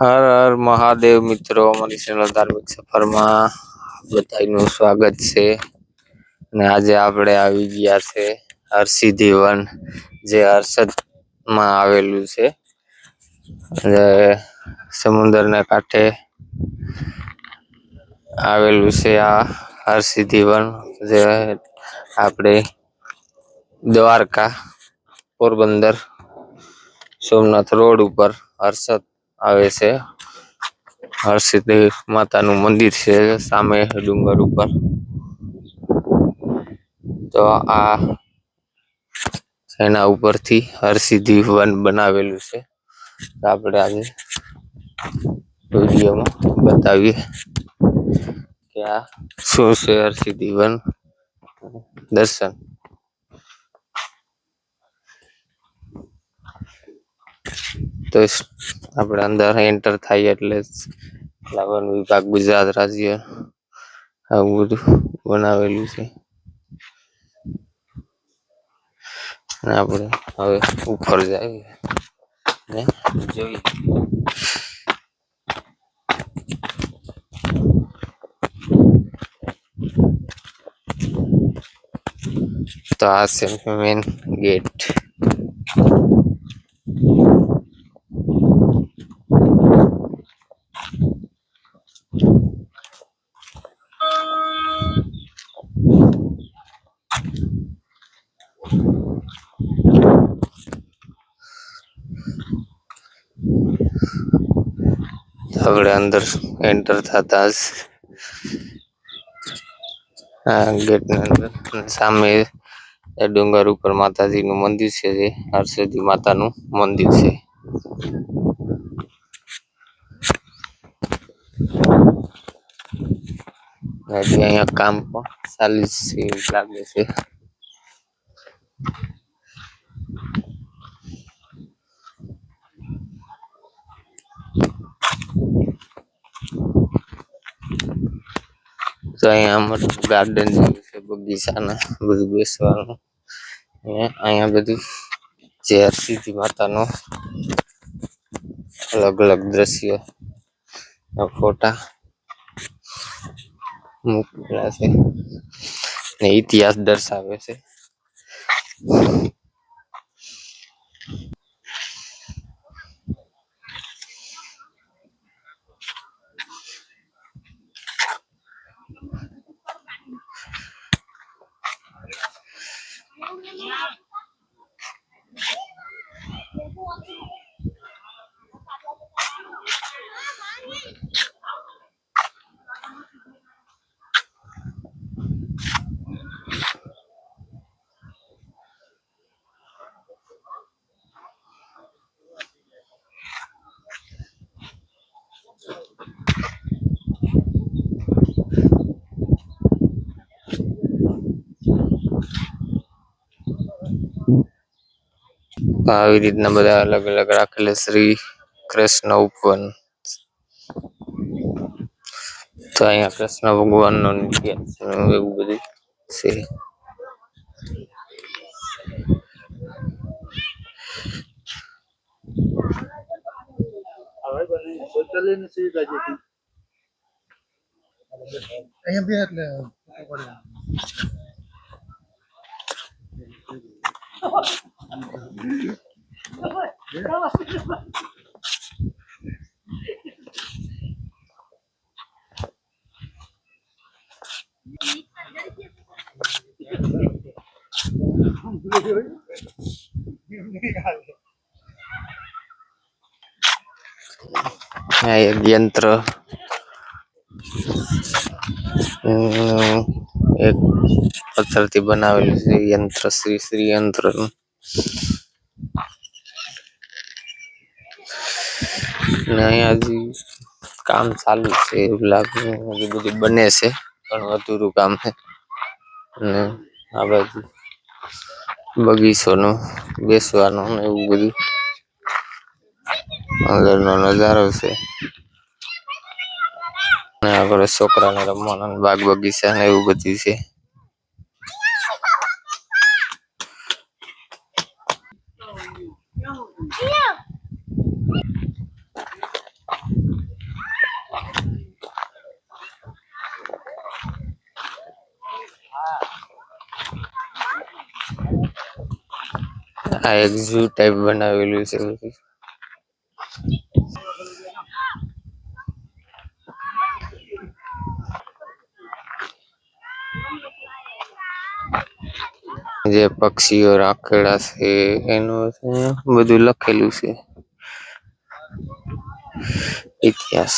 હર હર મહાદેવ મિત્રો, અમારી ધાર્મિક સફરમાં બધાનું સ્વાગત છે. અને આજે આપણે આવી ગયા છે હરસિદ્ધિ વન જે હર્ષદમાં આવેલું છે. સમુદ્રના કાંઠે આવેલું છે આ હરસિદ્ધિ વન જે આપણે દ્વારકા પોરબંદર સોમનાથ રોડ ઉપર હર્ષદ આવે છે. હરસિદ્ધિ માતાનું મંદિર છે સામે ડુંગર ઉપર. તો આ એના ઉપરથી હરસિદ્ધિ વન બનાવેલું છે. આપણે આજે વિડીયોમાં બતાવીએ કે આ શું છે હરસિદ્ધિ વન દર્શન. તો આપણે અંદર એન્ટર થાય એટલે જ વિભાગ, ગુજરાત રાજ્ય આવું બધું બનાવેલું છે. આપણે હવે ઉપર જઈએ. ને જોઈએ. તો આ છે મેન ગેટ આપણે અંદર એન્ટર થતા જ આ ગેટ ની અંદર અને સામે એ ડુંગર ઉપર માતાજીનું મંદિર છે જે હરસિદ્ધિ માતાનું મંદિર છે હજી અહીંયા કામ પણ ચાલુ જ છે એવું લાગે છે તો અહીંયા મોટું ગાર્ડન જેવું છે બગીચાના બધું બેસવાનું ને અહીંયા બધું જે હરસિદ્ધિ માતાનો અલગ અલગ દ્રશ્ય ફોટા મૂકેલા છે ને ઇતિહાસ દર્શાવે છે આવી રીતના બધા અલગ અલગ રાખેલા શ્રી કૃષ્ણ ઉપવન. તો અહીંયા કૃષ્ણ ભગવાન નો એવું બધું છે. અહીંયા બી એટલે આ એક યંત્ર હમ, એક પથ્થરથી બનાવેલું છે યંત્ર શ્રી શ્રી યંત્ર ને અહીંયા હજી કામ ચાલુ છે એવું લાગે હજી બધું બને છે, પણ અધૂરું કામ છે. અને આ બાજુ બગીચોનું, બેસવાનું ને એવું બધું. અંદરનો નજારો છે. અને આપણે છોકરાને રમવાનું બાગ બગીચા ને એવું બધું છે. આ એક ઝૂ ટાઈપ બનાવેલું છે બધું જે પક્ષીઓ રાખેલા છે એનું છે બધું લખેલું છે ઇતિહાસ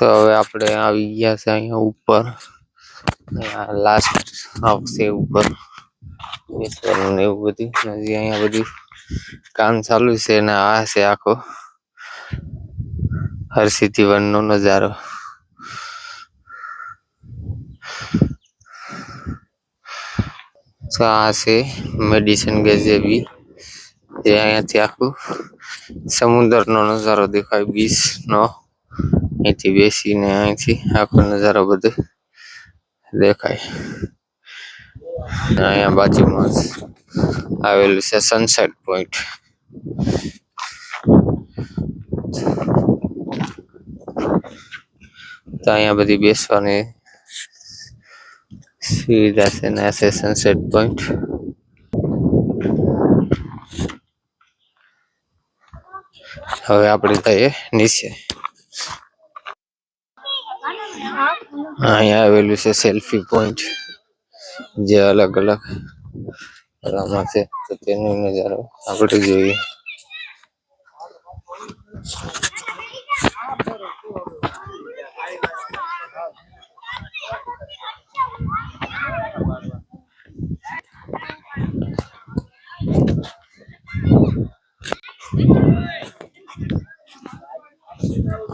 તો હવે આપણે આવી ગયા છે અહીંયા ઉપર. લાસ્ટ આવશે ઉપર. બેસવાનું એવું બધું. હજી અહીંયા બધું કામ ચાલુ છે ને આ છે આખો હરસિદ્ધિ વનનો નજારો. તો આ છે મેડિસન ગેજેબી જે અહીંયાથી આખું સમુદ્રનો નજારો દેખાય. બીચ નો. અહીંથી બેસીને અહીંથી આખો નજારો બધો દેખાય. અહીંયા બાજુમાં આવેલું છે સનસેટ પોઈન્ટ તો અહીંયા બધી બેસવાની સુવિધા છે ને છે સનસેટ પોઈન્ટ હવે આપણે જઈએ નીચે. અહીંયા આવેલું છે સેલ્ફી પોઈન્ટ જે અલગ અલગ આમાં છે તો તેનો નજારો આપણે જોઈએ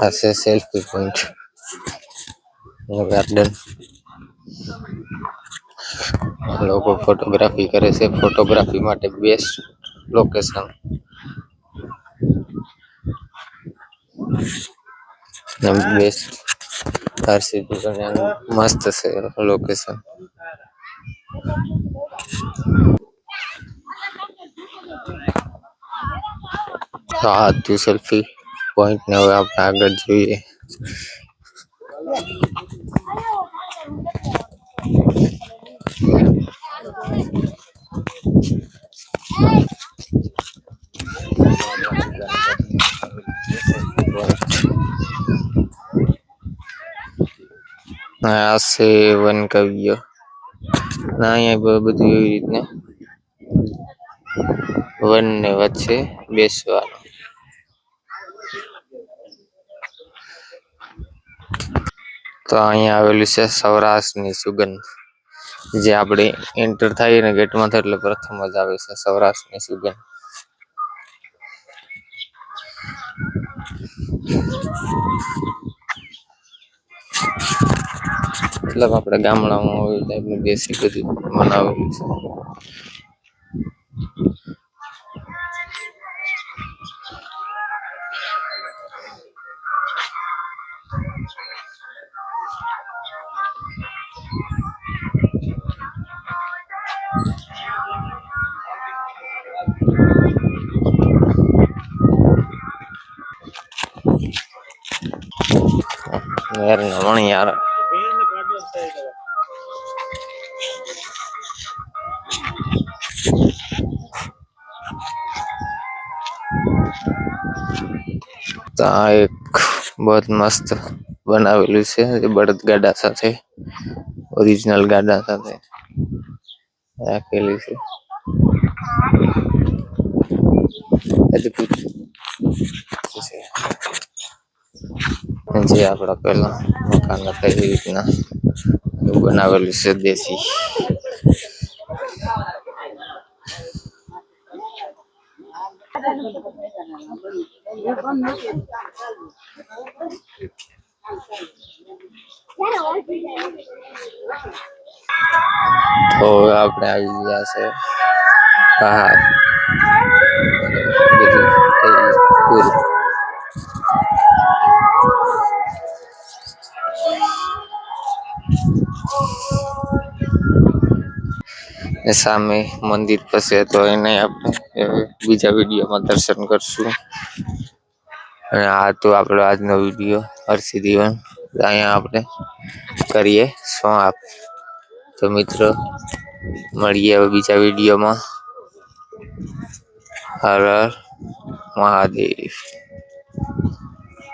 આ છે સેલ્ફી પોઈન્ટ ગાર્ડન લોકો ફોટોગ્રાફી કરે છે ફોટોગ્રાફી માટે બેસ્ટ લોકેશન બેસ્ટ આરસીપી પણ મસ્ત છે લોકેશન તો આ હતું સેલ્ફી પોઈન્ટ ને હવે આપણે આગળ જોઈએ આ છે વન કવ્ય ના અહીંયા બ- બધું એવી રીતના વન ને વચ્ચે બેસવાનું તો અહીંયા આવેલું છે સૌરાષ્ટ્રની સુગંધ, જે આપણે એન્ટર થાય ને ગેટમાં થાય એટલે પ્રથમ જ આવે છે સૌરાષ્ટ્રની સુગંધ. મતલબ આપણે ગામડામાં હોય ટાઈપનું દેશી બધું મનાવેલું છે. યાર નમણ યાર તો આ એક બહુ જ મસ્ત બનાવેલું છે જે બળદ ગાડા સાથે ઓરિજિનલ ગાડા સાથે રાખેલી છે અદ્ભુત છે જે આપણા પહેલા મકાન હતા એવી રીતના એવું બનાવેલું છે દેશી તો હવે આપણે આવી ગયા છે બહાર બધું થઈ ગયું પૂરું ને સામે મંદિર પાસે તો એને આપણે બીજા વિડીયોમાં દર્શન કરશું. અને આ તો આપણો આજનો વીડિયો. હર્ષિ દીવન, અહીંયા આપણે કરીએ સમાપ્ત. તો મિત્રો, મળીએ હવે બીજા વિડીયોમાં. હર હર મહાદેવ.